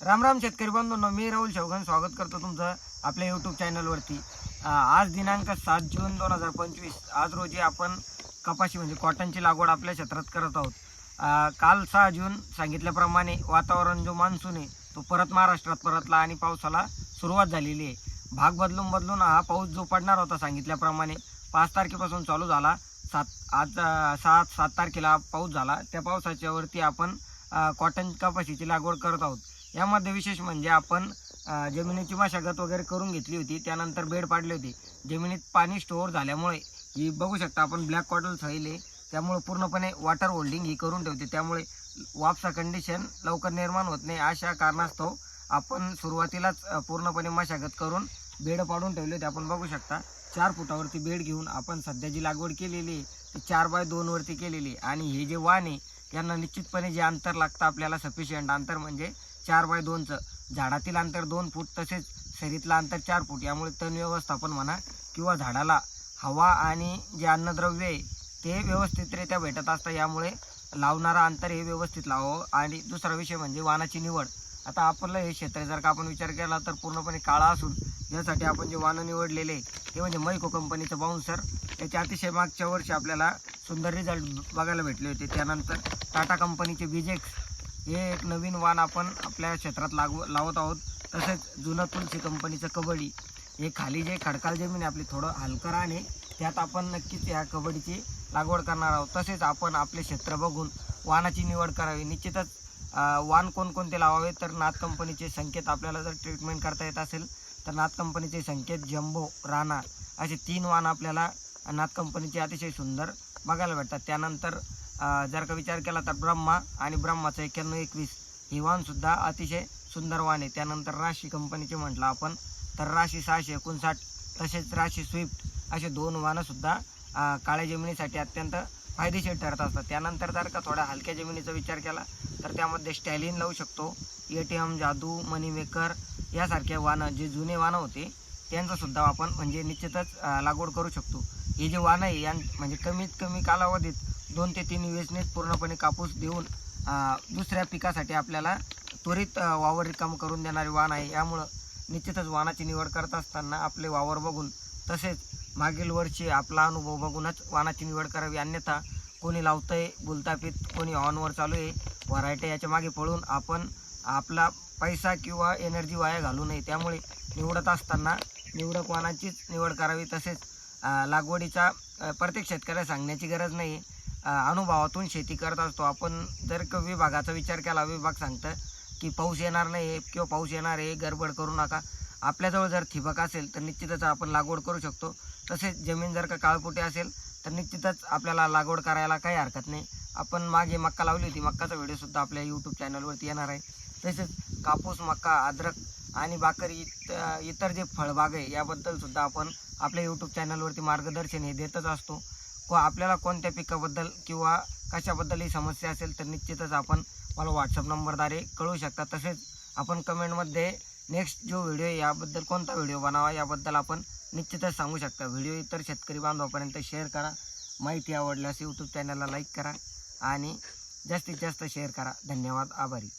राम राम शेतकरी बंधूंनो मी राहुल शेवगन स्वागत करतो तुमचं आपल्या यूट्यूब चॅनलवरती आज दिनांक सात जून दोन हजार पंचवीस. आज रोजी आपण कपाशी म्हणजे कॉटनची लागवड आपल्या क्षेत्रात करत आहोत. काल सहा जून सांगितल्याप्रमाणे वातावरण जो मान्सून आहे तो परत महाराष्ट्रात परतला आणि पावसाला सुरुवात झालेली आहे. भाग बदलून बदलून हा पाऊस जो पडणार होता सांगितल्याप्रमाणे पाच तारखेपासून चालू झाला. सात आज सात सात तारखेला पाऊस झाला. त्या पावसाच्यावरती आपण कॉटन कपाशीची लागवड करत आहोत. यामध्ये विशेष म्हणजे आपण जमिनीची मशागत वगैरे करून घेतली होती त्यानंतर बेड पाडले होते. जमिनीत पाणी स्टोअर झाल्यामुळे ही बघू शकता आपण ब्लॅक कॉटल थैले त्यामुळे पूर्णपणे वॉटर होल्डिंग ही करून ठेवते. त्यामुळे वापसा कंडिशन लवकर निर्माण होत नाही. अशा कारणास्तव आपण सुरुवातीलाच पूर्णपणे मशागत करून बेड पाडून ठेवले होते. आपण बघू शकता चार फुटावरती बेड घेऊन आपण सध्या जी लागवड केलेली आहे ती चार बाय दोनवरती केलेली आणि हे जे वाण आहे यांना निश्चितपणे जे अंतर लागतं आपल्याला सफिशियंट अंतर म्हणजे चार बाय दोनचं. झाडातील अंतर दोन फूट तसेच शरीरातलं अंतर चार फूट. यामुळे तण व्यवस्थापन म्हणा किंवा झाडाला हवा आणि जे अन्नद्रव्य आहे ते व्यवस्थितरित्या भेटत असतं. यामुळे लावणारा अंतर हे व्यवस्थित लावावं. आणि दुसरा विषय म्हणजे वानाची निवड. आता आपलं हे क्षेत्र जर का आपण विचार केला तर पूर्णपणे काळा असून यासाठी आपण जे वाहनं निवडलेले आहे, ते म्हणजे मैको कंपनीचं बाउन्सर त्याचे अतिशय मागच्या वर्षी आपल्याला सुंदर रिझल्ट बघायला भेटले होते. त्यानंतर टाटा कंपनीचे विजेक्स हे एक नवीन वाण आपण आपल्या क्षेत्रात लागव लावत आहोत. तसेच जुनं तुलसी कंपनीचं कबड्डी. हे खाली जे खडकाळ जमीन आहे आपली थोडं हलकं राहणे त्यात आपण नक्कीच ह्या कबड्डीची लागवड करणार आहोत. तसेच आपण आपले क्षेत्र बघून वाणाची निवड करावी. निश्चितच वाण कोणकोणते लावावे तर नाथ कंपनीचे संकेत आपल्याला जर ट्रीटमेंट करता येत असेल तर नाथ कंपनीचे संकेत जम्बो राणा असे तीन वाण आपल्याला नाथ कंपनीचे अतिशय सुंदर बघायला भेटतात. त्यानंतर जर का विचार केला तर ब्रह्मा आणि ब्रह्माचं एक्क्याण्णव एकवीस ही वाणसुद्धा अतिशय सुंदर वाहन आहे. त्यानंतर राशी कंपनीचे म्हटलं आपण तर राशी सहाशे एकोणसाठ तसेच राशी स्विफ्ट असे दोन वाहनंसुद्धा काळ्या जमिनीसाठी अत्यंत फायदेशीर ठरत असतात. त्यानंतर जर का थोड्या हलक्या जमिनीचा विचार केला तर त्यामध्ये स्टॅलिन लावू शकतो ए टी एम जादू मनी मेकर यासारखे वाहनं जे जुने वाहनं होते त्यांचासुद्धा आपण म्हणजे निश्चितच लागवड करू शकतो. हे जे वाहनं आहे यां म्हणजे कमीत कमी कालावधीत दोन ते तीन वेचणीत पूर्णपणे कापूस देऊन दुसऱ्या पिकासाठी आपल्याला त्वरित वावर रिकाम करून देणारे वाहन आहे. यामुळं निश्चितच वाहनाची निवड करत असताना आपले वावर बघून तसेच मागील वर्षी आपला अनुभव बघूनच वाहनाची निवड करावी. अन्यथा कोणी लावतंय गुलतापीत कोणी ऑनवर चालू आहे व्हरायटी याच्या मागे पळून आपण आपला पैसा किंवा एनर्जी वाया घालू नये. त्यामुळे निवडत असताना निवडक वाहनाचीच निवड करावी. तसेच लागवडीचा प्रत्येक शेतकऱ्याला सांगण्याची गरज नाही अनुभवातून शेती करत असतो. आपण जर का विभागाचा विचार केला विभाग सांगतं की पाऊस येणार नाही किंवा पाऊस येणार आहे गडबड करू नका. आपल्याजवळ जर ठिबक असेल तर निश्चितच आपण लागवड करू शकतो. तसेच जमीन जर का काळपोटी असेल तर निश्चितच आपल्याला लागवड करायला काही हरकत नाही. आपण मागे मक्का लावली होती. मक्काचा व्हिडिओसुद्धा आपल्या यूट्यूब चॅनलवरती येणार आहे. तसेच कापूस मक्का अद्रक आणि बाकरी इत इतर जे फळबाग आहे याबद्दलसुद्धा आपण आपल्या यूट्यूब चॅनलवरती मार्गदर्शन हे देतच असतो. व आपल्याला कोणत्या पिकाबद्दल किंवा कशाबद्दलही समस्या असेल तर निश्चितच आपण मला व्हॉट्सअप नंबरद्वारे कळवू शकता. तसेच आपण कमेंटमध्ये नेक्स्ट जो व्हिडिओ याबद्दल कोणता व्हिडिओ बनावा याबद्दल आपण निश्चितच सांगू शकता. व्हिडिओ इतर शेतकरी बांधवापर्यंत शेअर करा. माहिती आवडल्यास यूट्यूब चॅनलला लाईक करा आणि जास्तीत जास्त शेअर करा. धन्यवाद. आभारी.